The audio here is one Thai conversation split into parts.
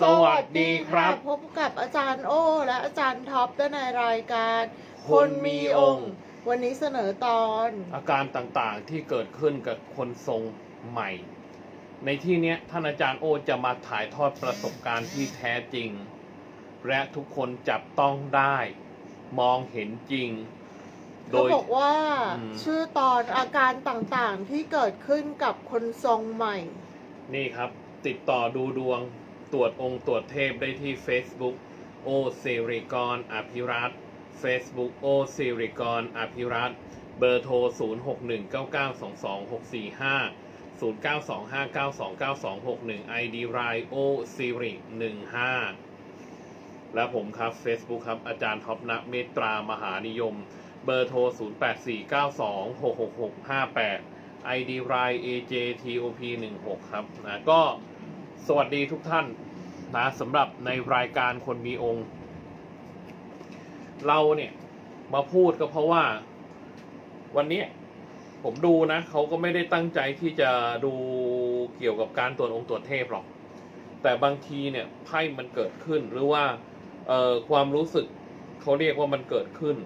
สวัสดีครับ พบกับอาจารย์โอ และอาจารย์ท็อปด้วยในรายการ คนมีองค์ วันนี้เสนอตอน อาการต่างๆที่เกิดขึ้นกับคนทรงใหม่ ในที่เนี้ยท่านอาจารย์โอจะมาถ่ายทอดประสบการณ์ที่แท้จริง และทุกคนจับต้องได้ มองเห็นจริงโดเขายบอกว่าอืมชื่อตอนอาการต่างๆที่เกิดขึ้นกับคนทรงใหม่ นี่ครับ ติดต่อดูดวง ตรวจองค์ตรวจเทพได้ที่ Facebook โอสิริกรอภิรัต Facebook โอสิริกรอภิรัตเบอร์โทร 0619922645 0925929261 ID r i o s i r i 15 และผมครับ Facebook ครับ อาจารย์ท็อปนะเมตตามหานิยม เบอร์โทร 0849266658 ID r i AJTOP 16 ครับนะก็ สวัสดีทุกท่านนะสำหรับในรายการคนมีองค์ เราเนี่ยมาพูดก็เพราะว่า วันนี้ผมดูนะเขาก็ไม่ได้ตั้งใจที่จะดูเกี่ยวกับการตรวจองค์ตรวจเทพหรอก แต่บางทีเนี่ยไพ่มันเกิดขึ้นหรือว่าเอ่อความรู้สึกเขาเรียกว่ามันเกิดขึ้น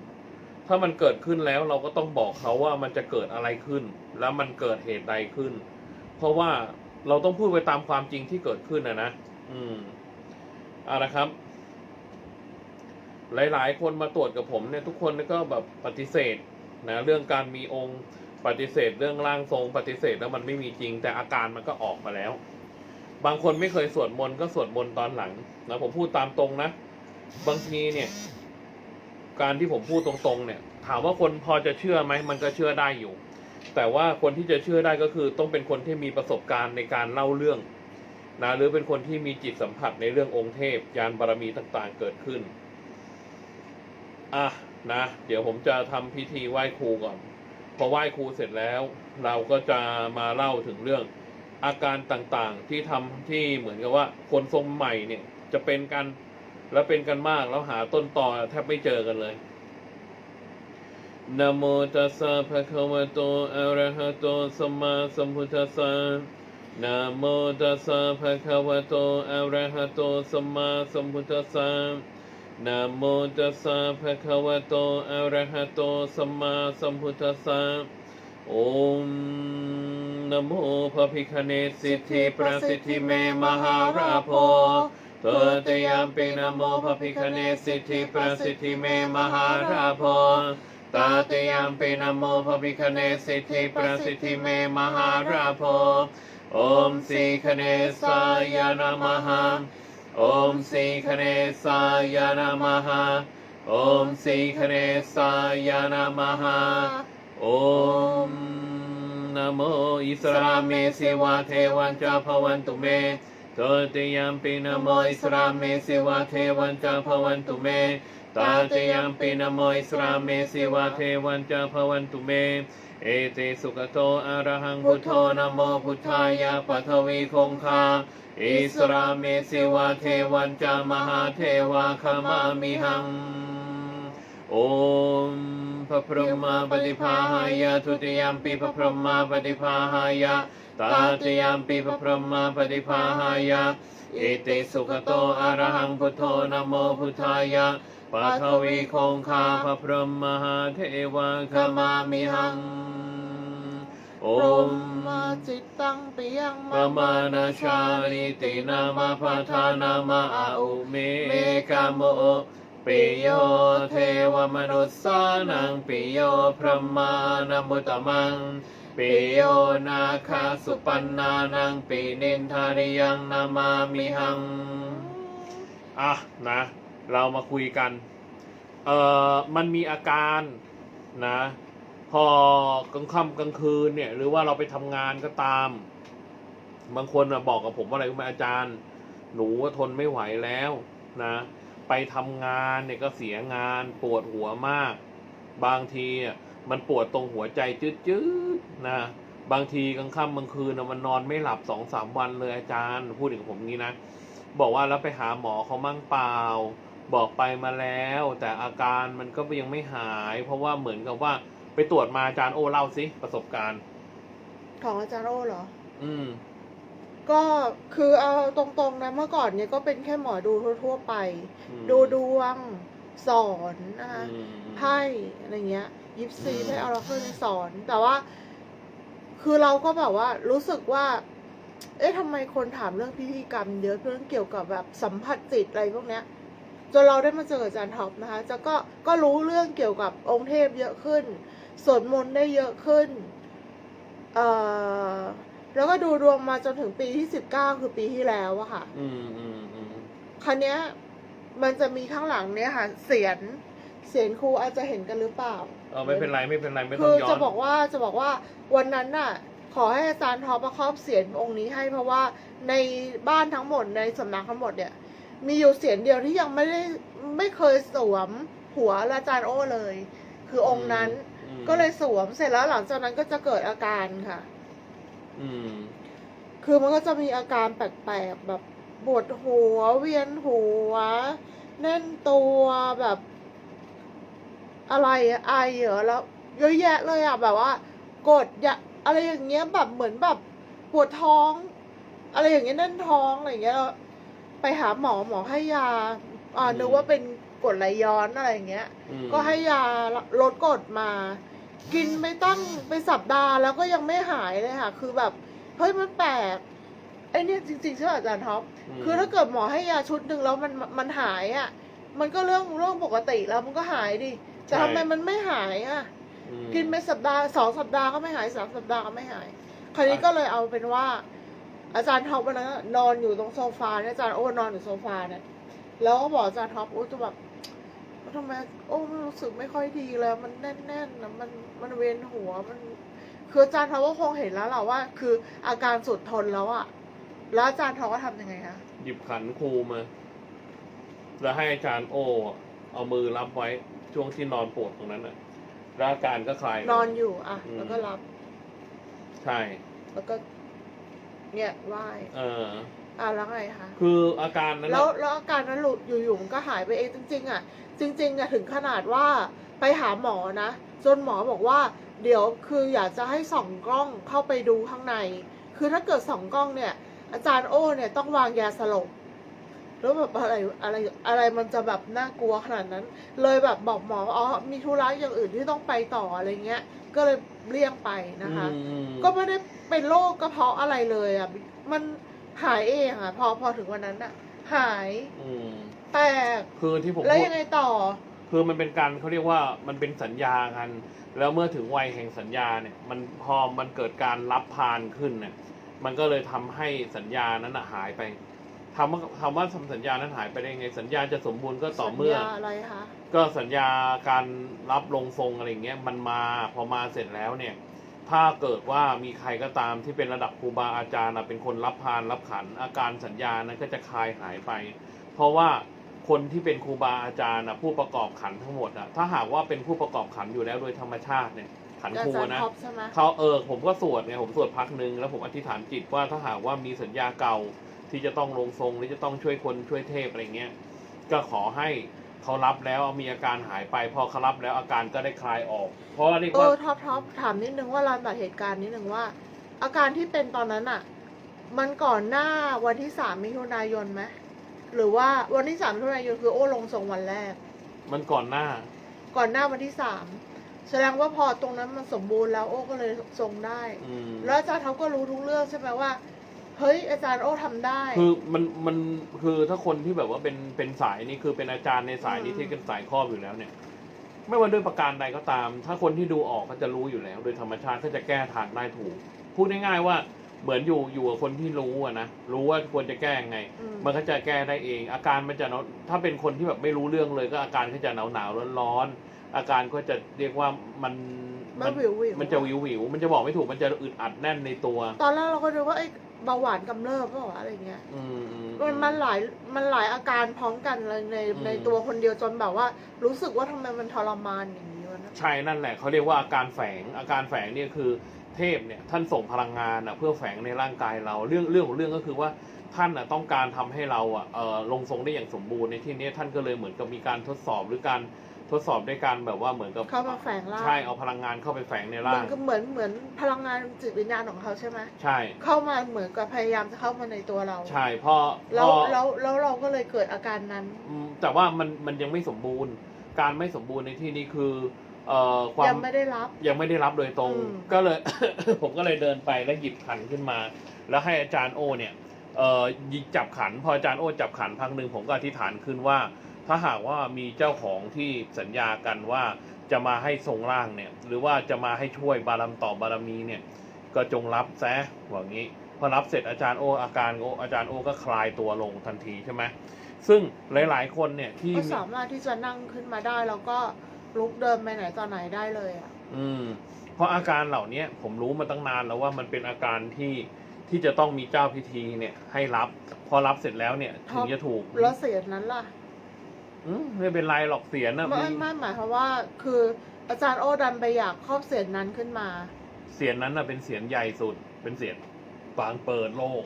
ถ้ามันเกิดขึ้นแล้วเราก็ต้องบอกเขาว่ามันจะเกิดอะไรขึ้น แล้วมันเกิดเหตุใดขึ้น เพราะว่า เราต้องพูดไปตามความจริงที่เกิดขึ้นนะนะ อืมเอาละครับ หลายๆ คนมาตรวจกับผมเนี่ยทุกคนก็แบบปฏิเสธนะเรื่องการมีองค์ปฏิเสธ เรื่องร่างทรง ปฏิเสธแล้วมันไม่มีจริง แต่อาการมันก็ออกมาแล้ว บางคนไม่เคยสวดมนต์ก็สวดมนต์ตอนหลังนะผมพูดตามตรงนะบางทีเนี่ย การที่ผมพูดตรงๆ เนี่ย ถามว่าคนพอจะเชื่อไหมมันก็เชื่อได้อยู่ แต่ว่าคนที่จะเชื่อได้ก็คือต้องเป็นคนที่มีประสบการณ์ในการเล่าเรื่องนะหรือเป็นคนที่มีจิตสัมผัสในเรื่ององค์เทพยานบารมีต่างๆเกิดขึ้นอะนะเดี๋ยวผมจะทำพิธีไหว้ครูก่อน พอไหว้ครูเสร็จแล้ว เราก็จะมาเล่าถึงเรื่อง อาการต่างๆที่ทำที่เหมือนกับว่าคนทรงใหม่เนี่ยจะเป็นกันแล้วเป็นกันมากแล้วหาต้นตอแทบไม่เจอกันเลย นะโมตัสสะภะคะวะโต อะระหะโต สัมมาสัมพุทธัสสะนะโมตัสสะภะคะวะโต อะระหะโต สัมมาสัมพุทธัสสะนะโมตัสสะภะคะวะโต อะระหะโต สัมมาสัมพุทธัสสะโอมนะโมพระพิคเนสิทธิประสิทธิเมมหาราโพเตตยามปินะโมภพิคเนสิทธิประสิทธิเมมหาราโพ ตาตยามปินโมภพิคเนสิทธิประสิทธิเมมหาราโพโอมสีคเนสายานามหาโอมสีคเนสายานามหาโอมสีคเนสายานามหาโอมนโมอิสราเมสิวาเทวันจาภวันตุเมตติยามปินโมอิสราเมสิวาเทวันจาภวันตุเม ตาติยามปินโมอิสราเมสิวาเทวันจาภวันตุเม เอเตสุขโตอะระหังพุทโธนโมพุทธายะปัทวีคงคาอิสราเมสิวาเทวันจามหาเทวาคมามิหัง โอมพระพรหมาปฏิภาหายะทุติยามปีพระพรหมาปฏิภาหายะตาติยามปีพระพรหมาปฏิภาหายะเอเตสุขโตอะระหังพุทโธนโมพุทธายะ ปัทวีคงคาพระพรหมหาเทวาคามามิหังโอพรมหมจิตตังปิยังปมานาชาลิตินามาปทานามาอาอุเมเมกาโมปิโยเทวมนุสสานังปิโยพระมานามุตตมังปิโยนาคาสุปันนานังปินินทาริยังนามามิหัง อะนะ เรามาคุยกัน เอ่อ มันมีอาการนะ พอกลางค่ำกลางคืนเนี่ย หรือว่าเราไปทำงานก็ตาม บางคนบอกกับผมว่าอะไรรู้ไหมอาจารย์ หนูทนไม่ไหวแล้วนะ ไปทำงานเนี่ยก็เสียงานปวดหัวมาก บางทีมันปวดตรงหัวใจจืดๆนะบางทีกลางค่ำกลางคืนน่ะมันนอนไม่หลับสองสามวันเลยอาจารย์ พูดถึงผมงี้นะ บอกว่าแล้วไปหาหมอเขามั่งเปล่า บอกไปมาแล้ว แต่อาการมันก็ยังไม่หาย เพราะว่าเหมือนกับว่าไปตรวจมาอาจารย์โอเล่าสิประสบการณ์ ของอาจารย์โอเหรอ อืม ก็คือเอาตรงๆนะเมื่อก่อนเนี่ยก็เป็นแค่หมอดูทั่วๆไป อืม ดูดวง สอนนะคะ อืม ไพ่อะไรเงี้ยยิปซีไพ่ออราเคิลสอน แต่ว่า คือเราก็แบบว่ารู้สึกว่า เอ๊ะทำไมคนถามเรื่องพิธีกรรมเยอะเรื่องเกี่ยวกับแบบสัมผัสจิตอะไรพวกเนี้ย จนเราได้มาเจออาจารย์ท็อปนะคะจะก็ก็รู้เรื่องเกี่ยวกับองค์เทพเยอะขึ้นสวดมนต์ได้เยอะขึ้นเอ่อแล้วก็ดูดวงมาจนถึงปีที่สิบเก้าคือปีที่แล้วอะค่ะ อืมอืมอืมคันเนี้ย มันจะมีข้างหลังเนี้ยค่ะเสียนเสียนครูอาจจะเห็นกันหรือเปล่า เออไม่เป็นไรไม่เป็นไรไม่ต้คือองย้อน จะบอกว่าจะบอกว่าวันนั้นน่ะ ขอให้อาจารย์ท็อปประครอบเสียนองค์นี้ให้เพราะว่าในบ้านทั้งหมดในสำนักทั้งหมดเนี่ย มีอยู่เสียนเดียวที่ยังไม่ได้ไม่เคยสวมหัวอาจารย์โอ้เลย คือองค์นั้นอืมก็เลยสวมเสร็จแล้วหลังจากนั้นก็จะเกิดอาการค่ะ อืม คือมันก็จะมีอาการแปลกๆแบบปวดหัวเวียนหัวแน่นตัวแบบ อะไรอะไอเหรอแล้วเยอะแยะเลยอะแบบว่ากดยาอะไรอย่างเงี้ยแบบเหมือนแบบปวดท้อง อะไรอย่างเงี้ยแน่นท้องอะไรอย่างเงี้ยแล้ว ไปหาหมอหมอให้ยาอ่านึกว่าเป็นกรดไหลย้อนอะไรอย่างเงี้ยอืมก็ให้ยาลดกรดมา กินไปตั้งไปสัปดาห์แล้วก็ยังไม่หายเลยค่ะ คือแบบเฮ้ยมันแปลกไอ้เนี่ยจริงๆใช่ไหมอาจารย์ท็อปมคือถ้าเกิดหมอให้ยาชุดหนึ่งแล้วมันมันหายอะ มันก็เรื่องเรื่องปกติแล้วมันก็หายดิแต่ทำไมมันไม่หายอะอืมกินไปสัปดาห์สองสัปดาห์ก็ไม่หายสามสัปดาห์ก็ไม่หาย คราวนี้ก็เลยเอาเป็นว่า อาจารย์ท็อปวันนั้นนอนอยู่ตรงโซฟาเนี่ยอาจารย์โอ้นอนอยู่โซฟาเนี่ยแล้วก็บอกอาจารย์ท็อปโอ้จะแบบทำไมโอ้มันรู้สึกไม่ค่อยดีเลยมันแน่นๆนะมันมันเวียนหัวมันคืออาจารย์ท็อปก็คงเห็นแล้วแหละว่า คืออาการสุดทนแล้วอะแล้วอาจารย์ท็อปก็ทำยังไงคะหยิบขันครูมา แล้วให้อาจารย์โอเอามือรับไว้ช่วงที่นอนปวดตรงนั้นน่ะแล้วอาการก็คลายนอนอยู่อะอืมแล้วก็รับ ใช่ แล้วก็ เนี่ยไหว้เอออะแล้วไงคะคืออาการนั้นแล้วน่ะแล้วอาการนั้นหลุดอยู่ๆมันก็หายไปเองจริง ๆ อะ จริง ๆอะถึงขนาดว่าไปหาหมอนะจนหมอบอกว่า เดี๋ยวคืออยากจะให้ส่องกล้องเข้าไปดูข้างใน คือถ้าเกิดส่องกล้องเนี่ย อาจารย์โอ้เนี่ยต้องวางยาสลบ แล้วแบบอะไรอะไรอะไรมันจะแบบน่ากลัวขนาดนั้น เลยแบบบอกหมอว่าอ๋อมีธุระอย่างอื่นที่ต้องไปต่ออะไรเงี้ย ก็เลยเลี่ยงไปนะคะอืมก็ไม่ได้เป็นโรคกระเพาะอะไรเลยอะมันหายเองอะ พอพอถึงวันนั้นอะ หายอืมแต่คือที่ผมแล้วพูดยังไงต่อ คือมันเป็นการเขาเรียกว่ามันเป็นสัญญากัน แล้วเมื่อถึงวัยแห่งสัญญาเนี่ย มันพอมันเกิดการรับพานขึ้นเนี่ยมันก็เลยทำให้สัญญานั้นนะหายไป ทำว่าคำว่าทำสัญญานั้นหายไปได้ไงสัญญาจะสมบูรณ์ก็ต่อเมื่อ สัญญาอะไรคะ ก็สัญญาการรับลงทรงอะไรเงี้ยมันมาพอมาเสร็จแล้วเนี่ย ถ้าเกิดว่ามีใครก็ตามที่เป็นระดับครูบาอาจารย์น่ะเป็นคนรับพานรับขัน อาการสัญญานั้นก็จะคลายหายไป เพราะว่าคนที่เป็นครูบาอาจารย์น่ะผู้ประกอบขันทั้งหมดอะถ้าหากว่าเป็นผู้ประกอบขันอยู่แล้วโดยธรรมชาติเนี่ยขันอาครูจารย์นะท็อปใช่ไหมเขาเออผมก็สวดไงผมสวดพักหนึ่งแล้วผมอธิษฐานจิตว่าถ้าหากว่ามีสัญญาเก่า ที่จะต้องลงทรงหรือจะต้องช่วยคนช่วยเทพอะไรเงี้ยก็ขอให้เขารับแล้วมีอาการหายไปพอเขารับแล้วอาการก็ได้คลายออก เพราะว่าเรียกเอว่าอท็อปท็อปถามนิดนึงว่ารันตัดเหตุการณ์นิดนึงว่า อาการที่เป็นตอนนั้นอะ มันก่อนหน้าวันที่สามมิถุนายนไหมหรือว่าวันที่สามมิถุนายนคือโอ้ลงทรงวันแรก มันก่อนหน้า ก่อนหน้าวันที่สามแสดงว่าพอตรงนั้นมันสมบูรณ์แล้วโอ้ก็เลยทรงได้ อืมแล้วอาจารย์เขาก็รู้ทุกเรื่องใช่ไหมว่า เฮ้ยอาจารย์โอ้ทำได้ คือมันมันคือถ้าคนที่แบบว่าเป็นเป็นสายนี้คือเป็นอาจารย์ในสายนี้อืมที่เป็นสายครอบอยู่แล้วเนี่ย ไม่ว่าด้วยประการใดก็ตาม ถ้าคนที่ดูออกก็จะรู้อยู่แล้ว โดยธรรมชาติก็จะแก้ทางได้ถูก พูดง่ายๆว่าเหมือนอยู่อยู่กับคนที่รู้อะนะรู้ว่าควรจะแก้ยังไง อืม มันก็จะแก้ได้เอง อาการมันจะเนาถ้าเป็นคนที่แบบไม่รู้เรื่องเลยก็อาการก็จะหนาวหนาวร้อนร้อนๆอาการก็จะเรียกว่ามันมันวิววิวมันจะวิววิวมันจะบอกไม่ถูกมันจะอึดอัดแน่นในตัว ตอนแรกเราก็ดูว่าไอ้ เบาหวานกำเริบเปล่าวะอะไรเงี้ยอืมอืมมันมันหลายมันหลายอาการพร้อมกันเลยในอืมในตัวคนเดียวจนแบบว่า รู้สึกว่าทำไมมันทรมานอย่างนี้วะนะใช่นั่นแหละเขาเรียกว่าอาการแฝงอาการแฝงเนี่ยคือเทพเนี่ยท่านส่งพลังงานอะเพื่อแฝงในร่างกายเราเรื่องเรื่องของเรื่องก็คือว่าท่านอะต้องการทำให้เราอะเอ่อลงทรงได้อย่างสมบูรณ์ในที่นี้ท่านก็เลยเหมือนกับมีการทดสอบหรือการ ทดสอบด้วยการแบบว่าเหมือนกับเข้ามาแฝงร่างใช่เอาพลังงานเข้าไปแฝงในเหมืร่าองนก็เหมือนเหมือนพลังงานจิตวิญญาณของเขาใช่ไหมใช่ เข้ามาเหมือนกับพยายามจะเข้ามาในตัวเราใช่เพราะแล้วเพราะแล้วแล้วเราก็เลยเกิดอาการนั้นอืมแต่ว่ามันมันยังไม่สมบูรณ์ การไม่สมบูรณ์ในที่นี้คือเอ่อความยังไม่ได้รับยังไม่ได้รับโดยตรงอืมก็เลย ผมก็เลยเดินไปแล้วหยิบขันขึ้นมา แล้วให้อาจารย์โอเนี่ยเอ่อหยิบจับขัน พออาจารย์โอจับขันพักหนึ่งผมก็อธิษฐานขึ้นว่า ถ้าหากว่ามีเจ้าของที่สัญญากันว่าจะมาให้ทรงร่างเนี่ย หรือว่าจะมาให้ช่วยบารมต่อบารมีเนี่ย ก็จงรับซะว่างี้ พอรับเสร็จอาจารย์โออาการโออาจารย์โอก็คลายตัวลงทันทีใช่ไหมซึ่งหลาย ๆ คนเนี่ยที่ก็สามารถที่จะนั่งขึ้นมาได้แล้วก็ลุกเดินไปไหนต่อไหนได้เลยอะ อืม เพราะอาการเหล่านี้ผมรู้มาตั้งนานแล้วว่ามันเป็นอาการที่ที่จะต้องมีเจ้าพิธีเนี่ยให้รับ พอรับเสร็จแล้วเนี่ยถึงจะถูกแล้วเสียงนั้นล่ะ อืมไม่เป็นไรหรอกเสียนะไม่มีไม่หมายความว่า คืออาจารย์โอดันไปอยากครอบเสียงนั้นขึ้นมา เสียงนั้นน่ะเป็นเสียงใหญ่สุด เป็นเสียงปางเปิดโลก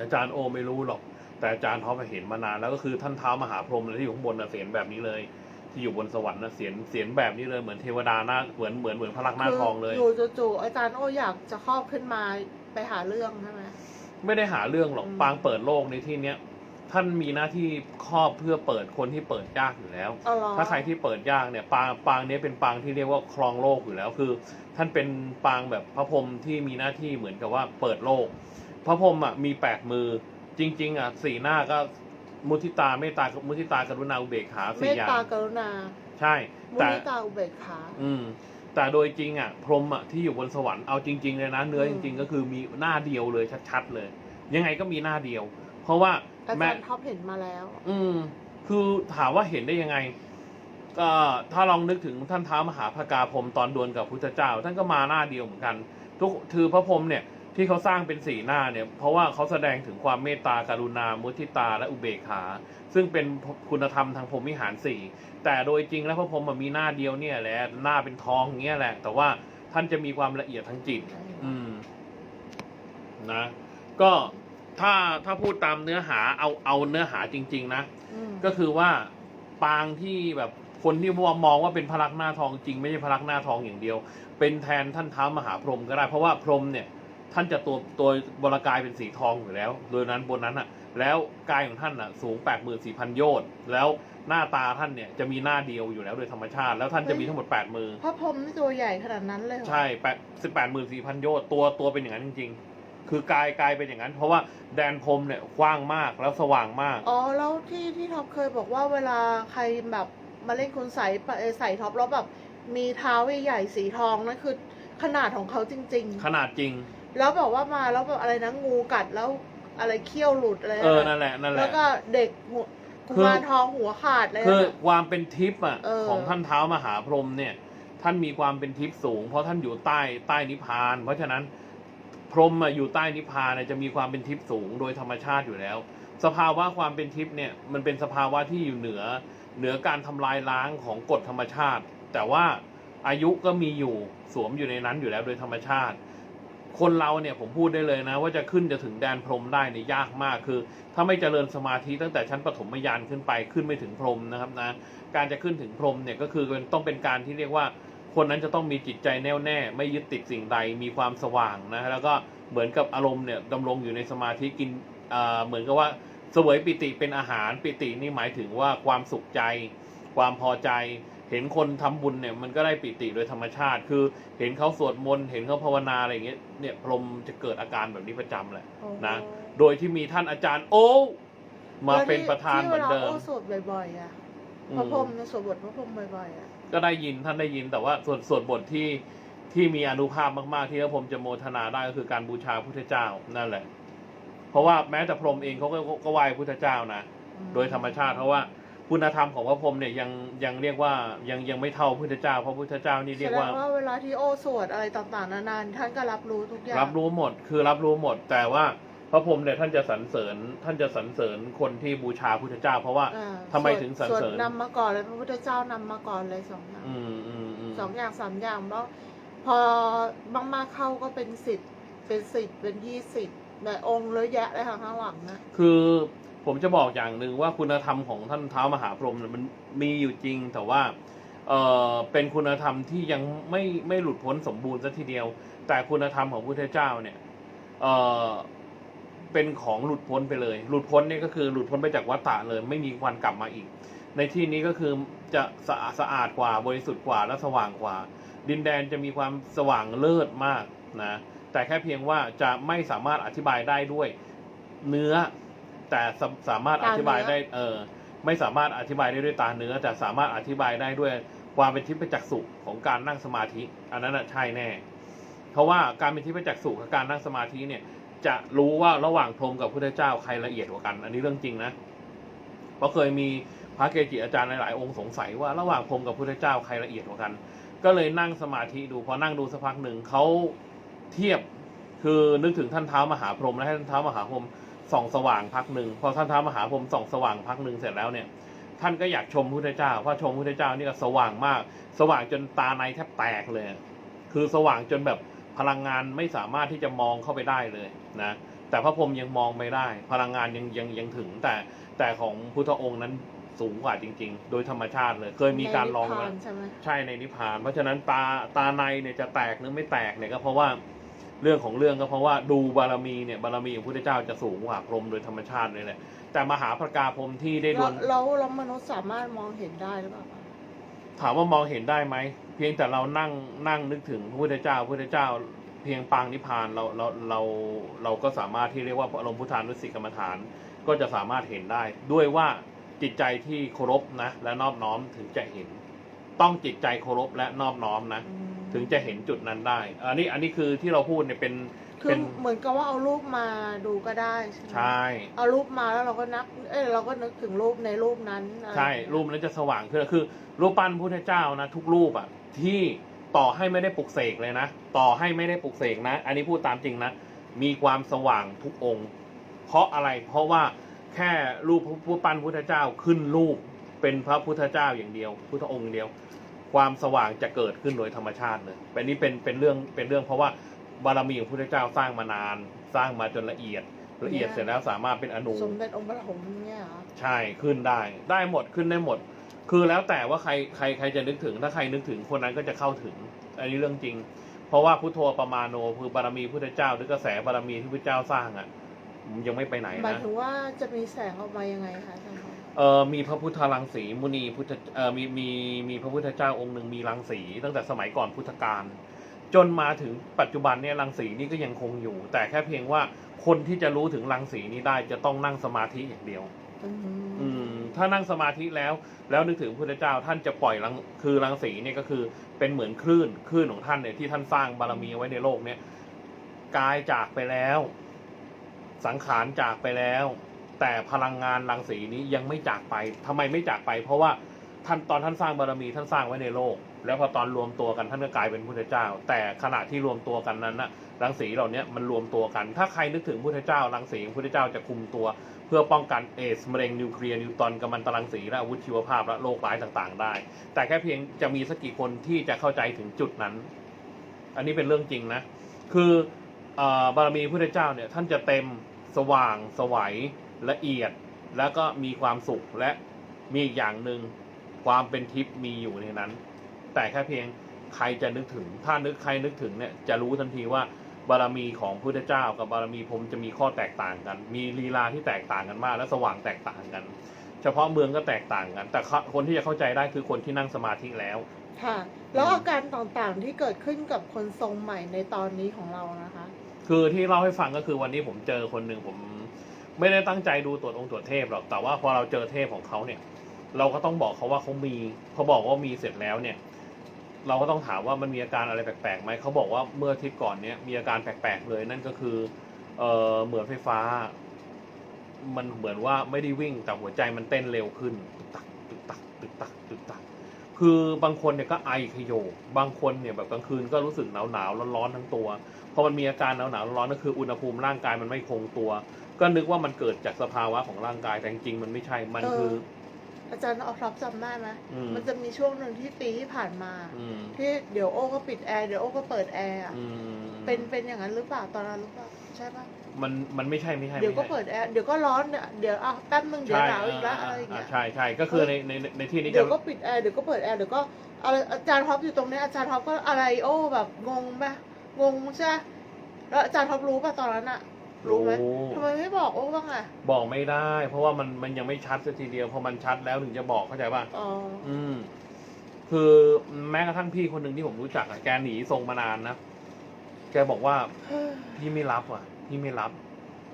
อาจารย์โอไม่รู้หรอก แต่อาจารย์ท็อปเห็นมานานแล้วก็คือท่านเท้ามหาพรหมเลยที่อยู่ข้างบนน่ะเสียงแบบนี้เลย ที่อยู่บนสวรรค์นะเสียงเสียงแบบนี้เลยเหมือนเทวดาหน้าเหมือนเหมือนเหมือนพระลักษมณ์หน้าทองเลย อยู่จู่ๆอาจารย์โออยากจะครอบขึ้นมาไปหาเรื่องใช่ไหมไม่ได้หาเรื่องหรอกอืมปางเปิดโลกในที่เนี้ย ท่านมีหน้าที่ครอบเพื่อเปิดคนที่เปิดยากอยู่แล้ว อ๋อเหรอถ้าใครที่เปิดยากเนี่ยปางปางเนี้ยเป็นปางที่เรียกว่าครองโลกอยู่แล้วคือ ท่านเป็นปางแบบพระพรหมที่มีหน้าที่เหมือนกับว่าเปิดโลก พระพรหมอะมีแปดมือจริง ๆอะสี่หน้าก็มุทิตาเมตตามุทิตากรุณาอุเบกขาเมสี่ตอย่างตากรุณาใช่มุแต่ นิตาอุเบกขา อืมแต่โดยจริงอะ พรหมอะที่อยู่บนสวรรค์เอาจริงๆเลยนะเนื้ออืจมริง ๆ ก็คือมีหน้าเดียวเลยชัดๆเลย ยังไงก็มีหน้าเดียว เพราะว่าอาแม่จารย์ท็อปเห็นมาแล้ว อืม คือถามว่าเห็นได้ยังไงก็ถ้าลองนึกถึงท่านท้ามหาพกาพรหมตอนดวลกับพุทธเจ้า ท่านก็มาหน้าเดียวเหมือนกัน ทุกคือพระพรหมเนี่ยที่เขาสร้างเป็นสีหน้าเนี่ย เพราะว่าเขาแสดงถึงความเมตตากรุณา มุทิตาและอุเบกขา ซึ่งเป็นคุณธรรมทางพรหมวิหารสี่แต่โดยจริงแล้วพระพรหมมันมีหน้าเดียวเนี่ยแหละหน้าเป็นทองอย่างเงี้ยแหละ แต่ว่าท่านจะมีความละเอียดทางจิต อืมนะ ก็ ถ้าถ้าพูดตามเนื้อหาเอาเอาเนื้อหาจริง ๆ นะ อืมก็คือว่าปางที่แบบคนที่มองว่าเป็นพระลักษมณ์หน้าทองจริง ไม่ใช่พระลักษมณ์หน้าทองอย่างเดียว เป็นแทนท่านเท้ามหาพรหมก็ได้ เพราะว่าพรหมเนี่ยท่านจะตัวตัวบรกายเป็นสีทองอยู่แล้ว โดยนั้นบนนั้นอะ แล้วกายของท่านอะสูงแปดหมื่นสี่พันโยชน์แล้วหน้าตาท่านเนี่ยจะมีหน้าเดียวอยู่แล้วโดยธรรมชาติ แล้วท่านจะมีทั้งหมดแปดมือ พระพรหมนี่ตัวใหญ่ขนาดนั้นเลยเหรอใช่แปดสิบแปดหมื่นสี่พันโยชน์ตัวตัวเป็นอย่างนั้นจริงๆ คือกายกายเป็นอย่างนั้น เพราะว่าแดนพรหมเนี่ยกว้างมากแล้วสว่างมาก อ๋อแล้วที่ที่ท็อปเคยบอกว่าเวลาใครแบบมาเล่นคุณใส่ใส่ท็อปแล้วแบบมีเท้าใหญ่ๆสีทองนั่นคือขนาดของเขาจริง ขนาดจริง ๆ แล้วแบบว่ามาแล้วแบบอะไรนะงูกัดแล้วอะไรเขี้ยวหลุดอะไรเออนะนั่นแหละนั่นแหแล้ละวก็เด็กหัวกุคือ มารทองหัวขาดเลยคือนะ ความเป็นทิพย์อะเออ ของท่านเท้ามหาพรหมเนี่ย ท่านมีความเป็นทิพย์สูง เพราะท่านอยู่ใต้ใต้นิพพาน เพราะฉะนั้น พรหมอยู่ใต้นิพพานจะมีความเป็นทิพย์สูงโดยธรรมชาติอยู่แล้ว สภาวะความเป็นทิพย์เนี่ยมันเป็นสภาวะที่อยู่เหนือ เหนือการทำลายล้างของกฎธรรมชาติ แต่ว่าอายุก็มีอยู่สวมอยู่ในนั้นอยู่แล้วโดยธรรมชาติ คนเราเนี่ยผมพูดได้เลยนะ ว่าจะขึ้นจะถึงแดนพรหมได้เนี่ยยากมากคือ ถ้าไม่เจริญสมาธิตั้งแต่ชั้นปฐมยานขึ้นไปขึ้นไม่ถึงพรหมนะครับนะการจะขึ้นถึงพรหมเนี่ยก็คือต้องเป็นการที่เรียกว่า คนนั้นจะต้องมีจิตใจแน่วแน่ ไม่ยึดติดสิ่งใดมีความสว่างนะแล้วก็เหมือนกับอารมณ์เนี่ยดำรงอยู่ในสมาธิกินอ่าเหมือนกับว่าเสวยปิติเป็นอาหารปิตินี่หมายถึงว่าความสุขใจ ความพอใจ เห็นคนทำบุญเนี่ยมันก็ได้ปิติโดยธรรมชาติ คือเห็นเขาสวดมนต์เห็นเขาภาวนาอะไรอย่างเงี้ยเนี่ยพรหมจะเกิดอาการแบบนี้ประจำแหละโอ้โหนะโดยที่มีท่านอาจารย์โอ้มาเป็นประธานเหมือนเดิที่มวลาโอ้สวดบ่อยๆอะอืพระมพรหมเนี่ยสวดบทพระพรหมบ่อยๆอะ ก็ได้ยินท่านได้ยินแต่ว่าส่วนส่วนบทที่ที่มีอนุภาพมาก ๆ ที่พระพรหมจะโมทนาได้ก็คือการบูชาพุทธเจ้านั่นแหละ เพราะว่าแม้แต่พรหมเองเขาก็ก็ก็ไหว้พุทธเจ้านะอืมโดยธรรมชาติเพราะว่าคุณธรรมของพระพรหมเนี่ยยังยังเรียกว่ายังยังไม่เท่าพุทธเจ้าเพราะพุทธเจ้านี่เรียกแสดว่างว่าเวลาที่โอ้สวดอะไรต่างๆนานาท่านก็รับรู้ทุกอย่างรับรู้หมดคือรับรู้หมดแต่ว่า พระพรหมเนี่ยท่านจะสรรเสริญท่านจะสรรเสริญคนที่บูชาพุทธเจ้า เพราะว่าอ่าทำไมถึงสรรเสริญวดนำมาก่อนเลยพระพุทธเจ้านำมาก่อนเลยสองอย่างอืมอืมอืมสองอย่างสามอย่างแล้วพอมากๆเข้าก็เป็นสิบเป็นสิบเป็นยี่สิบแบบองค์เยอะแยะเลยค่ะข้างหลังนะ คือผมจะบอกอย่างหนึ่งว่าคุณธรรมของท่านเท้ามหาพรหมเนี่ยมันมีอยู่จริง แต่ว่าเออเป็นคุณธรรมที่ยังไม่ไม่หลุดพ้นสมบูรณ์ซะทีเดียว แต่คุณธรรมของพระพุทธเจ้าเนี่ยเออ เป็นของหลุดพ้นไปเลย หลุดพ้นเนี่ยก็คือหลุดพ้นไปจากวัฏฏะเลย ไม่มีวันกลับมาอีก ในที่นี้ก็คือจะสะอาดสะอาดกว่าบริสุทธิ์กว่าและสว่างกว่า ดินแดนจะมีความสว่างเลิศมากนะแต่แค่เพียงว่าจะไม่สามารถอธิบายได้ด้วยเนื้อ แต่สาสามารถอธิบายได้เออไม่สามารถอธิบายได้ด้วยตาเนื้อ แต่สามารถอธิบายได้ด้วยความเป็นทิพยจักษุของการนั่งสมาธิ อันนั้นน่ะใช่แน่ เพราะว่าการเป็นทิพยจักษุกับการนั่งสมาธิเนี่ย จะรู้ว่าระหว่างพรหมกับพุทธเจ้าใครละเอียดกว่ากัน อันนี้เรื่องจริงนะเพราะเคยมีพระเกจิอาจารย์หลายๆองค์สงสัยว่าระหว่างพรหมกับพุทธเจ้าใครละเอียดกว่ากัน ก็เลยนั่งสมาธิดูพอนั่งดูสักพักหนึ่งเขาเทียบคือนึกถึงท่านเท้ามหาพรหมและท่านเท้ามหาพรหมส่องสว่างพักหนึ่งพอท่านเท้ามหาพรหมส่องสว่างพักหนึ่งเสร็จแล้วเนี่ยท่านก็อยากชมพุทธเจ้าเพราะชมพุทธเจ้านี่ก็สว่างมาก สว่างจนตาในแทบแตกเลย คือสว่างจนแบบ พลังงานไม่สามารถที่จะมองเข้าไปได้เลยนะแต่พระพรหมยังมองไม่ได้ พลังงานยังยังยังถึงแต่แต่ของพุทธองค์นั้นสูงกว่าจริง ๆ โดยธรรมชาติเลย เคยมีการลองในนิพมาพานใช่ไหมใช่ในนิพพาน เพราะฉะนั้นตาตาในเนี่ยจะแตกหรือไม่แตกเนี่ยก็เพราะว่าเรื่องของเรื่องก็เพราะว่าดูบารมีเนี่ยบารมีของพระพุทธเจ้าจะสูงกว่าพรหมโดยธรรมชาติเลยแหละแต่มหาพระกาพรหมที่ได้ดแล้ววลแล้วแล้วมนุษย์สามารถมองเห็นได้หรือเปล่าคะ ถามว่ามองเห็นได้ไหมเพียงแต่เรานั่งนั่งนึกถึงพระพุทธเจ้าพระพุทธเจ้า เพียงปางนิพพานเราเราเราเราก็สามารถที่เรียกว่าอารมณ์พุทธานุสติกรรมฐาน ก็จะสามารถเห็นได้ ด้วยว่าจิตใจที่เคารพนะและนอบน้อมถึงจะเห็น ต้องจิตใจเคารพและนอบน้อมนะอืมถึงจะเห็นจุดนั้นได้ อันนี้อันนี้คือที่เราพูดเนี่ยเป็น คืเป็อนเหมือนกับว่าเอารูปมาดูก็ได้ใช่ไหมใช่ เอารูปมาแล้วเราก็นักเอ้ยเราก็นึกถึงรูปในรูปนั้นอะไรใช่อย่างเงี้ยรูปนั้นจะสว่างขึ้นคือ รูปปั้นพุทธเจ้านะ ทุกรูปอะที่ต่อให้ไม่ได้ปลุกเสกเลยนะ ต่อให้ไม่ได้ปลุกเสกนะ อันนี้พูดตามจริงนะ มีความสว่างทุกองค์ เพราะอะไร เพราะว่าแค่รูปผู้ปั้นพุทธเจ้าขึ้นรูปเป็นพระพุทธเจ้าอย่างเดียว พุทธองค์อย่างเดียว ความสว่างจะเกิดขึ้นโดยธรรมชาติเลยเป็นนี้เป็นเป็นเรื่องเป็นเรื่องเพราะว่า บารมีของพุทธเจ้าสร้างมานาน สร้างมาจนละเอียด ละเอียดเสร็จแล้วสามารถเป็นอนุสมเด็จองค์ปฐมเนี่ยเหรอใช่ขึ้นได้ ได้หมดขึ้นได้หมด คือแล้วแต่ว่าใครใครใครจะนึกถึง ถ้าใครนึกถึงคนนั้นก็จะเข้าถึง อันนี้เรื่องจริง เพราะว่าพุทโธประมาโนคือบารมีพุทธเจ้าหรือกระแสบารมีที่พุทธเจ้าสร้างอะยังไม่ไปไหนหมายนะถึงว่าจะมีแสงออกมายังไงคะอาจารย์คะเออมีพระพุทธรังสีมุนีพุทธเออมีมีมีพระพุทธเจ้าองค์หนึ่งมีรังสีตั้งแต่สมัยก่อนพุทธกาล จนมาถึงปัจจุบันเนี่ยรังสีนี่ก็ยังคงอยู่ แต่แค่เพียงว่าคนที่จะรู้ถึงรังสีนี้ได้จะต้องนั่งสมาธิอย่างเดียว อืมอืมถ้านั่งสมาธิแล้ว แล้วนึกถึงพระพุทธเจ้าท่านจะปล่อยรังคือรังสีเนี่ยก็คือเป็นเหมือนคลื่นคลื่นของท่านเนี่ยที่ท่านสร้างบารมีเอาไว้ในโลกเนี่ยกายจากไปแล้ว สังขารจากไปแล้ว แต่พลังงานรังสีนี้ยังไม่จากไปทำไมไม่จากไป เพราะว่าท่านตอนท่านสร้างบารมีท่านสร้างไว้ในโลก แล้วพอตอนรวมตัวกันท่านก็กลายเป็นพุทธเจ้า แต่ขณะที่รวมตัวกันนั้นนะรังสีเหล่านี้มันรวมตัวกัน ถ้าใครนึกถึงพุทธเจ้ารังสีของพุทธเจ้าจะคุมตัว เพื่อป้องกันเอสมะเร็งนิวเคลียร์นิวตอนกัมมันตรังสีและอาวุธชีวภาพและโรคร้ายต่างๆ ได้ แต่แค่เพียงจะมีสักกี่คนที่จะเข้าใจถึงจุดนั้น อันนี้เป็นเรื่องจริงนะ คืออบารมีพุทธเจ้าเนี่ยท่านจะเต็มสว่างสวัยละเอียด แล้วก็มีความสุขและมีอีกอย่างหนึ่งความเป็นทิพย์มีอยู่ในนั้น แต่แค่เพียงใครจะนึกถึง ถ้านึกใครนึกถึงเนี่ยจะรู้ทันทีว่าบารมีของพุทธเจ้า กับบารมีผมจะมีข้อแตกต่างกัน มีลีลาที่แตกต่างกันมาก และสว่างแตกต่างกัน เฉพาะเมืองก็แตกต่างกัน แต่คนที่จะเข้าใจได้คือคนที่นั่งสมาธิแล้ว ค่ะ แล้วอาการต่างๆที่เกิดขึ้นกับคนทรงใหม่ในตอนนี้ของเรานะคะ คือที่เล่าให้ฟังก็คือวันนี้ผมเจอคนหนึ่งผม ไม่ได้ตั้งใจดูตรวจองค์ตรวจเทพหรอกแต่ว่าพอเราเจอเทพของเขาเนี่ย เราก็ต้องบอกเขาว่าเขามีพอบอกว่ามีเสร็จแล้วเนี่ย เราก็ต้องถามว่ามันมีอาการอะไรแปลกๆไหมเขาบอกว่าเมื่ออาทิตย์ก่อนเนี่ยมีอาการแปลกๆเลยนั่นก็คือเออเหมือนไฟฟ้า มันเหมือนว่าไม่ได้วิ่งแต่หัวใจมันเต้นเร็วขึ้นตึกตักตึกตักตึกตักตึกตักคือบางคนเนี่ยก็ไอขยโยบางคนเนี่ยแบบกลางคืนก็รู้สึกหนาวหนาวร้อนๆทั้งตัวพอมันมีอาการหนาวหนาวร้อนๆก็คืออุณหภูมิร่างกายมันไม่คงตัว ก็นึกว่ามันเกิดจากสภาวะของร่างกายแต่จริงมันไม่ใช่มันคือ อาจารย์ออฟท็อปจำได้ไหมอืม มันจะมีช่วงหนึ่งที่ปีที่ผ่านมา อืมที่เดี๋ยวโอ้ก็ปิดแอร์เดี๋ยวโอ้ก็เปิดแอร์อะอืมเป็นเป็นอย่างนั้นหรือเปล่าตอนนั้นหรือเปล่าใช่ปะมันมันไม่ใช่ไม่ใช่เดี๋ยวก็ไม่ใช่ เปิดแอร์เดี๋ยวก็ร้อนเนี่ยเดี๋ยวอะแป๊บนึงเดี๋ยวหนาวอีกแล้วอะไรอย่างเงี้ย ใช่ใช่ก็คือในในในที่นี้เดี๋จะยวก็ปิดแอร์เดี๋ยวก็เปิดแอร์เดี๋ยวก็อะไรอาจารย์ท็อปอยู่ตรงนี้อาจารย์ท็อปก็อะไรโอ้แบบงงไหมงงใช่ไหมแล้วอาจารย์ท็อปรู้ป่ะตอนนั้นอะ รู้ไหมทำไมไม่บอกโอ้บ้างอะบอกไม่ได้ เพราะว่ามันมันยังไม่ชัดสักทีเดียวพอมันชัดแล้วถึงจะบอกเข้าใจป่ะอ๋ออืม คือแม้กระทั่งพี่คนหนึ่งที่ผมรู้จักอะแกหนีทรงมานานนะแกบอกว่า พี่ไม่รับอะ พี่ไม่รับ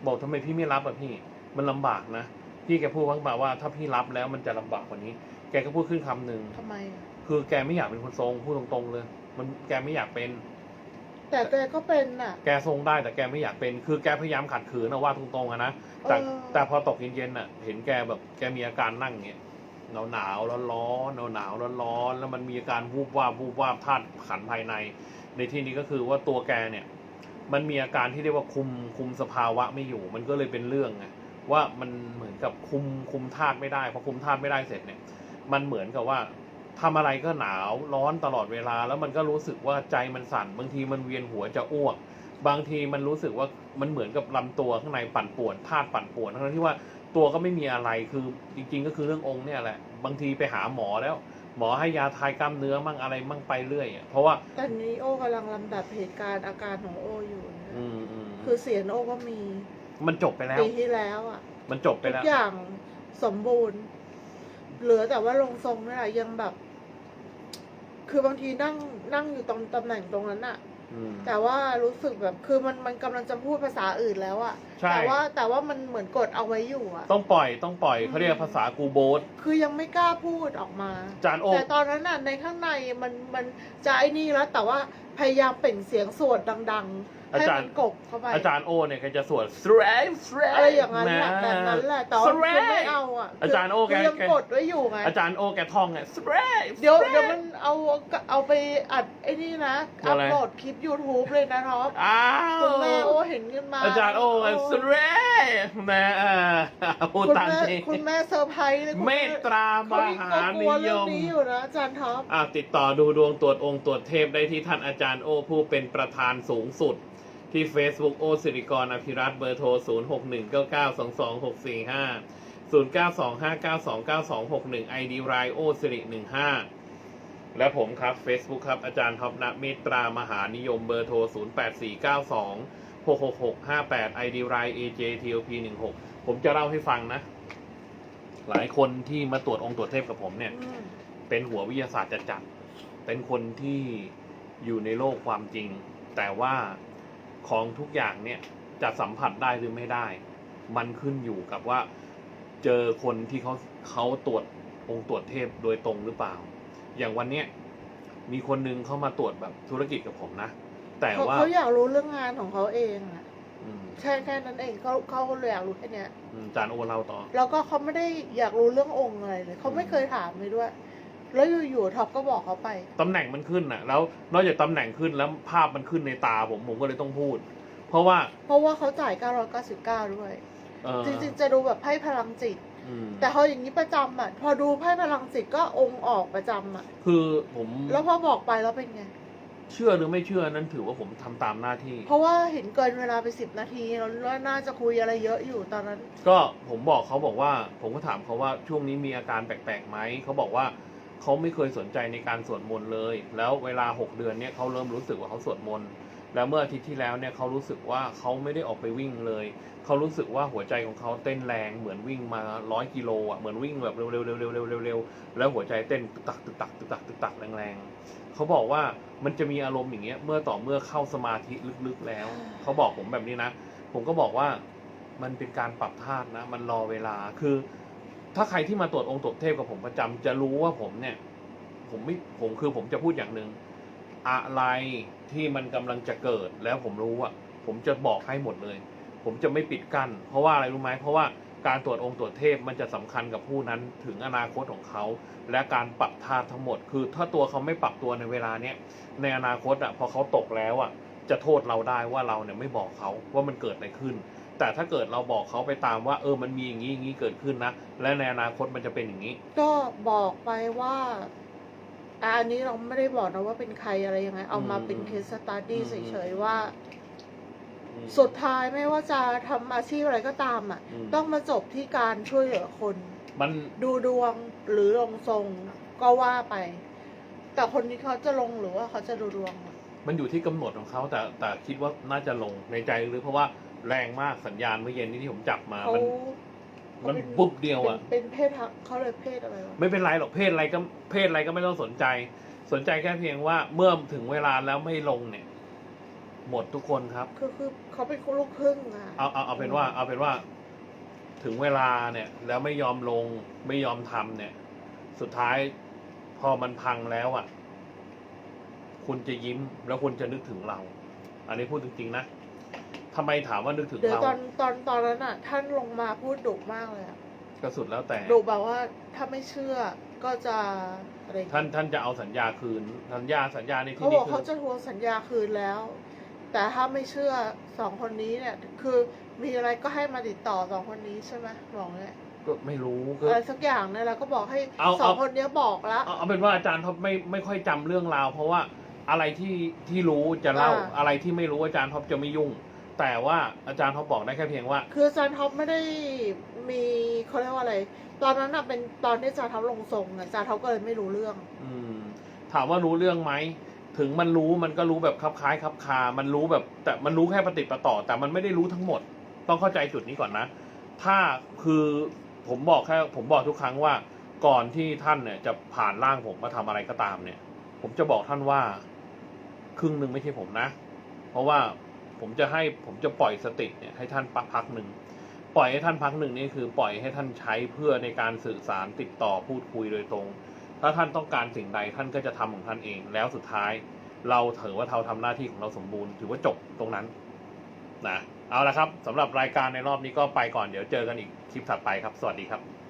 บอกทำไมพี่ไม่รับอะพี่ มันลำบากนะพี่แกพูดว่าแบบว่าถ้าพี่รับแล้วมันจะลำบากกว่านี้ แกก็พูดขึ้นคำหนึ่งทำไมอะคือแกไม่อยากเป็นคนทรงพูดตรงๆเลย มันแกไม่อยากเป็น แต่แกก็เป็นน่ะ แกทรงได้แต่แกไม่อยากเป็น คือแกพยายามขัดขืนนะว่าตรงๆอะนะ แต่เออ แต่พอตกเย็นๆน่ะ เห็นแกแบบแกมีอาการนั่งเงี้ยหนาวหนาวร้อนร้อนหนาวหนาวร้อนร้อนๆแล้วมันมีอาการวูบวาบวูบวาบธาตุขันภายใน ในที่นี้ก็คือว่าตัวแกเนี่ย มันมีอาการที่เรียกว่าคุมคุมสภาวะไม่อยู่ มันก็เลยเป็นเรื่องไงว่ามันเหมือนกับคุมคุมธาตุไม่ได้พอคุมธาตุไม่ได้เสร็จเนี่ย มันเหมือนกับว่า ทำอะไรก็หนาวร้อนตลอดเวลา แล้วมันก็รู้สึกว่าใจมันสั่น บางทีมันเวียนหัวจะอ้วก บางทีมันรู้สึกว่ามันเหมือนกับลำตัวข้างในปั่นป่วนธาตุปั่นป่วนทั้งที่ว่าตัวก็ไม่มีอะไรคือจริง ๆ ก็คือเรื่ององค์เนี่ยแหละ บางทีไปหาหมอแล้ว หมอให้ยาทายกล้ามเนื้อมั่งอะไรมั่งไปเรื่อยอะเพราะว่าตอนนี้โอ้กำลังลำดับเหตุการณ์อาการของโอ้อยู่นะอืมอืมคือเสียงโอ้ก็มี มันจบไปแล้วปีที่แล้วอะ มันจบไปทุกแล้วอย่างสมบูรณ์ เหลือแต่ว่าลงทรงนี่แหละยังแบบ คือบางทีนั่งนั่งอยู่ตรงตำแหน่งตรงนั้นอะอืม แต่ว่ารู้สึกแบบคือมันมันกำลังจะพูดภาษาอื่นแล้วอะใช่ แต่ว่าแต่ว่ามันเหมือนกดเอาไว้อยู่อะต้องปล่อยต้องปล่อยเขาเรียกภาษากูโบสคือยังไม่กล้าพูดออกมา จานโอแต่ตอนนั้นน่ะในข้างในมันมันจะไอ้นี่แล้วแต่ว่าพยายามเปล่งเสียงสวดดัง ๆ ให้มันกบเข้าไปอาจารย์โอเนี่ยแกจะสวด strive strive อะไรอย่างนั้นแหละแบบนั้นแหละแต่ว่าคือไม่เอาอะอาจารย์โอแกคือยังแกกดไว้อยู่ไงอาจารย์โอแกท่องไง strive เดี๋ยว strive เดี๋ยวมันเอาเอาไปอัดไอ้นี่นะอะอัพไรโหลดคลิป YouTube เลยนะท็อปอ้าวคุณแม่โอเห็นกันมา อาจารย์โอไง strive นะอ่าพูดคุณตามแม่นี้คุณแม่เซอร์ไพรส์เลยคุณเมแตตามเขาหาก็กนิลัวเรื่ยองมนี้อยู่นะอาจารย์ท็อปอ่าติดต่อดูดวงตรวจองค์ตรวจเทพได้ที่ท่านอาจารย์โอผู้เป็นประธานสูงสุด ที่ Facebook โอสิริกรอภิรัตน์เบอร์โทร 0 6 1 9 9 2 2 6 4 5 0 9 2 5 9 2 9 2 6 1 ID รายโอสิริ15 และผมครับ Facebook ครับ อาจารย์ท็อปณเมตตามหานิยมเบอร์โทร 0 8 4 9 2 6 6 6 5 8 ID ราย AJTOP 16ผมจะเล่าให้ฟังนะ หลายคนที่มาตรวจองค์ตรวจเทพกับผมเนี่ยอืมเป็นหัววิทยาศาสตร์จัดๆเป็นคนที่อยู่ในโลกความจริง แต่ว่า ของทุกอย่างเนี่ยจะสัมผัสได้หรือไม่ได้ มันขึ้นอยู่กับว่าเจอคนที่เขาเขาตรวจองค์ตรวจเทพโดยตรงหรือเปล่า อย่างวันเนี้ยมีคนนึงเข้ามาตรวจแบบธุรกิจกับผมนะ แต่เขาว่าเขาอยากรู้เรื่องงานของเขาเองอะอืมใช่แค่นั้นเองเขาเขาเลยอยากรู้แค่เนี้ยอืมจานโอเล่าต่อ แล้วก็เขาไม่ได้อยากรู้เรื่ององค์อะไรเลยเขาไม่เคยถามเลยด้วย แล้วอยู่ๆท็อปก็บอกเขาไป ตำแหน่งมันขึ้นน่ะ แล้วนอกจากตำแหน่งขึ้นแล้วภาพมันขึ้นในตาผมผมก็เลยต้องพูด เพราะว่าเพราะว่าเขาจ่าย 999 ด้วย เออจริงๆ จะดูแบบไพ่พลังจิต อืมแต่พออย่างนี้ประจำอะ พอดูไพ่พลังจิตก็องค์ออกประจำอะ คือผมแล้วพอบอกไปแล้วเป็นไง เชื่อหรือไม่เชื่อนั้นถือว่าผมทำตามหน้าที่ เพราะว่าเห็นเกินเวลาไปสิบนาทีแล้วแล้วน่าจะคุยอะไรเยอะอยู่ตอนนั้น ก็ผมบอกเขาบอกว่า ผมก็ถามเขาว่าช่วงนี้มีอาการแปลกๆไหมเขาบอกว่า เขาไม่เคยสนใจในการสวดมนต์เลย แล้วเวลาหกเดือนเนี่ยเขาเริ่มรู้สึกว่าเขาสวดมนต์แล้วเมื่ออาทิตย์ที่แล้วเนี่ยเขารู้สึกว่าเขาไม่ได้ออกไปวิ่งเลย เขารู้สึกว่าหัวใจของเขาเต้นแรงเหมือนวิ่งมาร้อยกิโลอะเหมือนวิ่งแบบเร็วๆเร็วๆเร็วๆเร็วๆแล้วหัวใจเต้นตึกตักตึกตักตึกตักตึกตักแรงๆเขาบอกว่ามันจะมีอารมณ์อย่างเงี้ยเมื่อต่อเมื่อเข้าสมาธิลึกๆแล้ว เขาบอกผมแบบนี้นะ ผมก็บอกว่ามันเป็นการปรับธาตุนะ มันรอเวลาคือ ถ้าใครที่มาตรวจองค์ตรวจเทพกับผมประจำจะรู้ว่าผมเนี่ย ผมไม่ผมคือผมจะพูดอย่างหนึ่งอะไรที่มันกำลังจะเกิดแล้วผมรู้อะผมจะบอกให้หมดเลย ผมจะไม่ปิดกั้นเพราะว่าอะไรรู้ไหมเพราะว่าการตรวจองค์ตรวจเทพมันจะสำคัญกับผู้นั้นถึงอนาคตของเขา และการปรับธาทั้งหมด คือถ้าตัวเขาไม่ปรับตัวในเวลาเนี้ยในอนาคตอะพอเขาตกแล้วอะจะโทษเราได้ว่าเราเนี่ยไม่บอกเขาว่ามันเกิดอะไรขึ้น แต่ถ้าเกิดเราบอกเขาไปตามว่า เออมันมีอย่างนี้อย่างนี้เกิดขึ้นนะ และในอนาคตมันจะเป็นอย่างนี้ ก็บอกไปว่าอะอันนี้เราไม่ได้บอกนะว่าเป็นใครอะไรยังไง เอามาเป็นอืมเคสสตาร์ดี้อืมเฉยๆว่าพอืม สุดท้ายไม่ว่าจะทำอาชีพอะไรก็ตามอะ อืม ต้องมาจบที่การช่วยเหลือคน มัน ดูดวงหรือลงทรงก็ว่าไป แต่คนนี้เขาจะลงหรือว่าเขาจะดูดวงอะมันอยู่ที่กำหนดของเขาแต่แต่คิดว่าน่าจะลงในใจหรือเพราะว่า แรงมากสัญญาณเมื่อเย็นนี้ที่ผมจับมาเขามันเขามันเป็นปุ๊บเดียวอะ เป็นเป็นเพศทางเขาเลยเพศอะไรวะไม่เป็นไรหรอกเพศอะไรก็เพศอะไรก็ไม่ต้องสนใจ สนใจแค่เพียงว่าเมื่อถึงเวลาแล้วไม่ลงเนี่ย หมดทุกคนครับ คือคือเขาเป็นคนลูกครึ่งอะเอาเอาเอาเป็นว่า เอาเป็นว่า ถึงเวลาเนี่ย แล้วไม่ยอมลง ไม่ยอมทำเนี่ย สุดท้ายพอมันพังแล้วอะ คุณจะยิ้มแล้วคุณจะนึกถึงเรา อันนี้พูดจริงๆนะ ทำไมถามว่านึกถึงเดี๋ยวเราตอนตอนตอนนั้นอะ ท่านลงมาพูดดุมากเลยอะก็สุดแล้วแต่ ดุแบบว่าถ้าไม่เชื่อก็จะอะไรอย่งเงี้ยท่านท่านจะเอาสัญญาคืน สัญญาสัญญาในที่เขาบนี้อกคืเขาอจะทวงสัญญาคืนแล้ว แต่ถ้าไม่เชื่อสองคนนี้เนี่ย คือมีอะไรก็ให้มาติดต่อสองคนนี้ใช่ไหมบอกเนี่ยก็ไม่รู้คือ อะไรสักอย่างเนี่ยเราก็บอกให้เอาสองเอา คนเนี้ยบอกแล้วเอาเอาเป็นว่าอาจารย์ท็อปไม่ไม่ค่อยจำเรื่องราว เพราะว่าอะไรที่ที่รู้จะเล่าอ่า อะไรที่ไม่รู้อาจารย์ท็อปจะไม่ยุ่ง แต่ว่าอาจารย์ท็อปบอกได้แค่เพียงว่า คืออาจารย์ท็อปไม่ได้มีเขาเรียกว่าอะไร ตอนนั้นอะเป็นตอนที่อาจารย์ท็อปลงทรงอะอาจารย์ท็อปก็เลยไม่รู้เรื่อง อืม ถามว่ารู้เรื่องไหมถึงมันรู้มันก็รู้แบบคลับคล้ายคลับคา มันรู้แบบ แต่มันรู้แค่ปฏิดประต่อ แต่มันไม่ได้รู้ทั้งหมด ต้องเข้าใจจุดนี้ก่อนนะ ถ้าคือผมบอกแค่ผมบอกทุกครั้งว่าก่อนที่ท่านเนี่ยจะผ่านร่างผมมาทำอะไรก็ตามเนี่ย ผมจะบอกท่านว่า ครึ่งหนึ่งไม่ใช่ผมนะ เพราะว่า ผมจะให้ผมจะปล่อยสติเนี่ยให้ท่านพักพักหนึ่งปล่อยให้ท่านพักหนึ่งนี่คือปล่อยให้ท่านใช้เพื่อในการสื่อสารติดต่อพูดคุยโดยตรง ถ้าท่านต้องการสิ่งใดท่านก็จะทำของท่านเอง แล้วสุดท้าย เราถือว่าเราทำหน้าที่ของเราสมบูรณ์ ถือว่าจบตรงนั้นนะเอาละครับสำหรับรายการในรอบนี้ก็ไปก่อนเดี๋ยวเจอกันอีกคลิปถัดไปครับ สวัสดีครับ